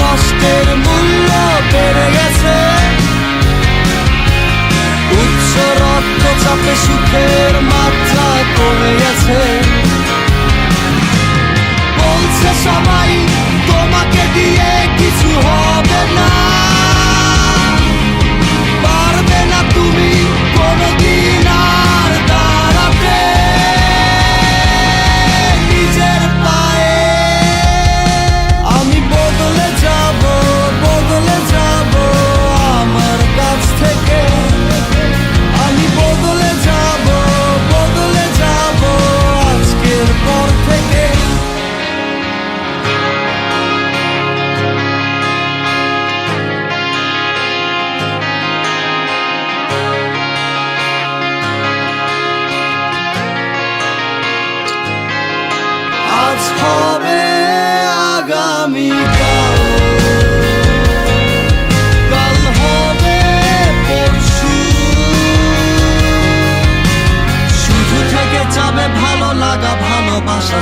কষ্টের মূল্য বেড়ে গেছে। উচ্চ রক্তচাপে সুখের মাত্রা কমে গেছে। তুমি কাল হবে পরশু। ভালো লাগা ভালোবাসা